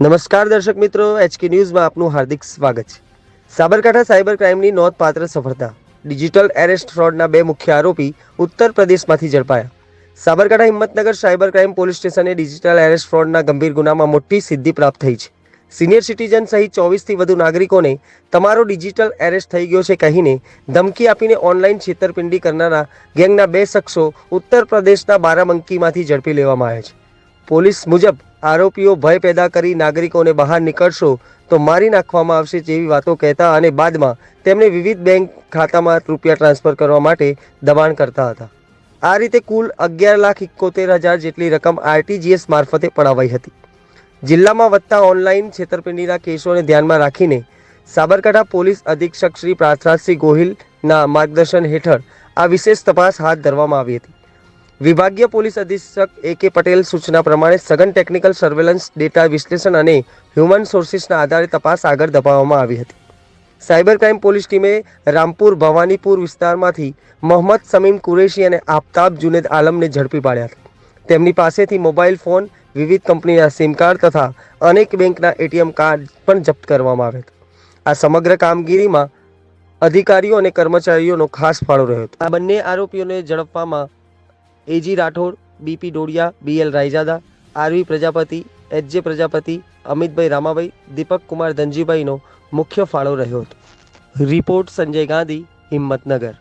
નમસ્કાર દર્શક મિત્રો એચકે ન્યૂઝમાં આપનું હાર્દિક સ્વાગત છે. સાબરકાંઠા સાયબર ક્રાઇમની નોંધપાત્ર સફળતા. ડિજિટલ એરેસ્ટ ફ્રોડના બે મુખ્ય આરોપી ઉત્તર પ્રદેશમાંથી ઝડપાયા. Sabarkantha Himmatnagar cyber crime police સ્ટેશને ડિજિટલ એરેસ્ટ ફ્રોડના ગંભીર ગુનામાં મોટી સિદ્ધિ પ્રાપ્ત થઈ છે. સિનિયર સિટીઝન સહિત ચોવીસથી વધુ નાગરિકોને તમારો ડિજિટલ એરેસ્ટ થઈ ગયો છે કહીને ધમકી આપીને ઓનલાઈન છેતરપિંડી કરનારા ગેંગના બે શખ્સો ઉત્તર પ્રદેશના બારાબંકીમાંથી ઝડપી લેવામાં આવ્યા છે. પોલીસ મુજબ આરોપીઓ ભય પેદા કરી નાગરિકોને બહાર નીકળશો તો મારી નાખવામાં આવશે જેવી વાતો કહેતા અને બાદમાં તેમણે વિવિધ બેંક ખાતામાં રૂપિયા ટ્રાન્સફર કરવા માટે દબાણ કરતા હતા. આ રીતે કુલ અગિયાર લાખ એકોતેર હજાર જેટલી રકમ આરટીજીએસ મારફતે પડાવાઈ હતી. જિલ્લામાં વધતા ઓનલાઈન છેતરપિંડીના કેસોને ધ્યાનમાં રાખીને સાબરકાંઠા પોલીસ અધિક્ષક શ્રી પ્રાર્થનાથસિંહ ગોહિલના માર્ગદર્શન હેઠળ આ વિશેષ તપાસ હાથ ધરવામાં આવી હતી. વિભાગીય પોલીસ અધિક્ષક એ કે પટેલ સૂચના પ્રમાણે સઘન ટેકનિકલ સર્વેલન્સ, ડેટા વિશ્લેષણ અને હ્યુમન સોર્સિસના આધારે તપાસ આગળ ધપાવવામાં આવી હતી. સાયબર ક્રાઇમ પોલીસ ટીમે રામપુર ભવાનીપુર વિસ્તારમાંથી મોહમ્મદ સમીમ કુરેશી અને આફતાબ જુનેદ આલમને ઝડપી પાડ્યા હતા. તેમની પાસેથી મોબાઈલ ફોન, વિવિધ કંપનીના સિમ કાર્ડ તથા અનેક બેંકના એટીએમ કાર્ડ પણ જપ્ત કરવામાં આવ્યા હતા. આ સમગ્ર કામગીરીમાં અધિકારીઓ અને કર્મચારીઓનો ખાસ ફાળો રહ્યો હતો. આ બંને આરોપીઓને ઝડપવામાં AG Rathod BP Dodiya BL Raijada RV Prajapati H J Prajapati, Amitbhai Ramabhai, Deepak Kumar ધનજીભાઈનો મુખ્ય ફાળો રહ્યો હતો. રિપોર્ટ સંજય ગાંધી, હિંમતનગર.